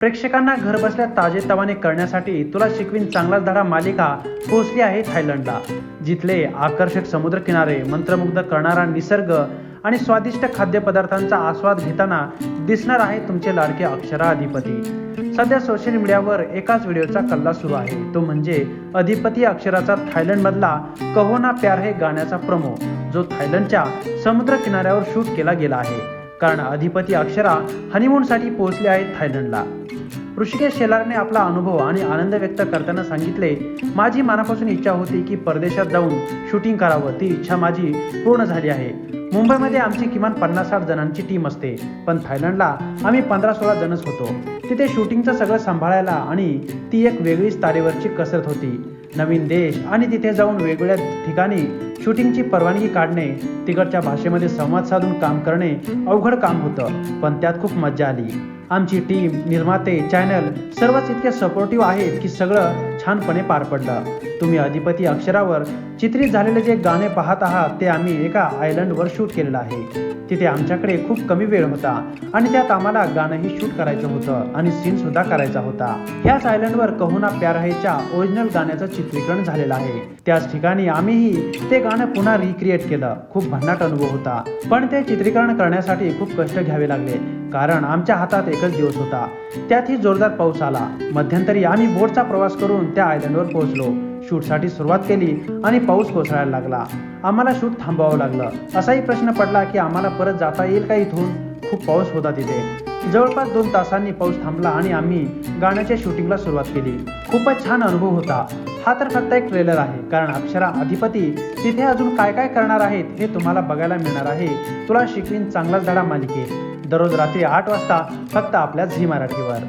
प्रेक्षकांना घरबसल्या ताजेतवाने करण्यासाठी तुला शिकवीन चांगलाच धडा मालिका पोहोचली आहे थायलंडला. जिथले आकर्षक समुद्रकिनारे मंत्रमुग्ध करणारा निसर्ग आणि स्वादिष्ट खाद्यपदार्थांचा आस्वाद घेताना दिसणार आहे तुमचे लाडके अक्षरा अधिपती सध्या सोशल मीडियावर एकाच व्हिडिओचा कल्ला सुरू आहे. तो म्हणजे अधिपती अक्षराचा थायलंडमधला कहो ना प्यार हे गाण्याचा प्रमो जो थायलंडच्या समुद्र किनाऱ्यावर शूट केला गेला आहे. कारण अधिपती अक्षरा हनीमूनसाठी पोहोचले आहेत थायलंडला. ऋषिकेश शेलारने आपला अनुभव आणि आनंद व्यक्त करताना सांगितले माझी मनापासून इच्छा होती की परदेशात जाऊन शूटिंग करावं. ती इच्छा माझी पूर्ण झाली आहे. मुंबईमध्ये आमची किमान पन्नास साठ जणांची टीम असते. पण थायलंडला आम्ही पंधरा सोळा जणच होतो. तिथे शूटिंगचं सगळं सांभाळायला आणि ती एक वेगळीच तारेवरची कसरत होती. नवीन देश आणि तिथे जाऊन वेगवेगळ्या ठिकाणी शूटिंगची परवानगी काढणे तिकडच्या भाषेमध्ये संवाद साधून काम करणे अवघड काम होतं पण त्यात खूप मजा आली. आमची टीम निर्माते चॅनल सर्वच इतके सपोर्टिव्ह आहेत की सगळं छानपणे पार पडला. तुम्ही अधिपती अक्षरावर चित्रित झालेले जे गाणे पाहत आहात ते आम्ही एका आयलंडवर शूट केलेलं आहे. तिथे आमच्याकडे खूप कमी वेळ होता आणि त्यात आम्हाला गाणंही शूट करायचं होतं आणि सीन सुद्धा करायचा होता. ह्याच आयलंडवर कहुना प्यार हैच्या ओरिजिनल गाण्याचं चित्रीकरण झालेलं आहे. त्याच ठिकाणी आम्हीही ते गाणं पुन्हा रिक्रिएट केलं. खूप भन्नाट अनुभव होता. पण ते चित्रीकरण करण्यासाठी खूप कष्ट घ्यावे लागले. कारण आमच्या हातात एकच दिवस होता. त्यातही जोरदार पाऊस आला. मध्यंतरी आम्ही बोटचा प्रवास करून त्या आयलंडवर पोहोचलो. शूटसाठी सुरुवात केली आणि पाऊस कोसळायला लागला. आम्हाला शूट थांबवावं लागलं. असाही प्रश्न पडला की आम्हाला परत जाता येईल का इथून? खूप पाऊस होता तिथे. जवळपास दोन तासांनी पाऊस थांबला आणि आम्ही गाण्याच्या शूटिंगला सुरुवात केली. खूपच छान अनुभव होता. हा तर फक्त एक ट्रेलर आहे कारण अक्षरा अधिपती तिथे अजून काय काय करणार आहेत हे तुम्हाला बघायला मिळणार आहे. तुला शिकवीन चांगलाच धडा मालिकेत. दररोज रात्री आठ वाजता फक्त आपल्या झी मराठीवर.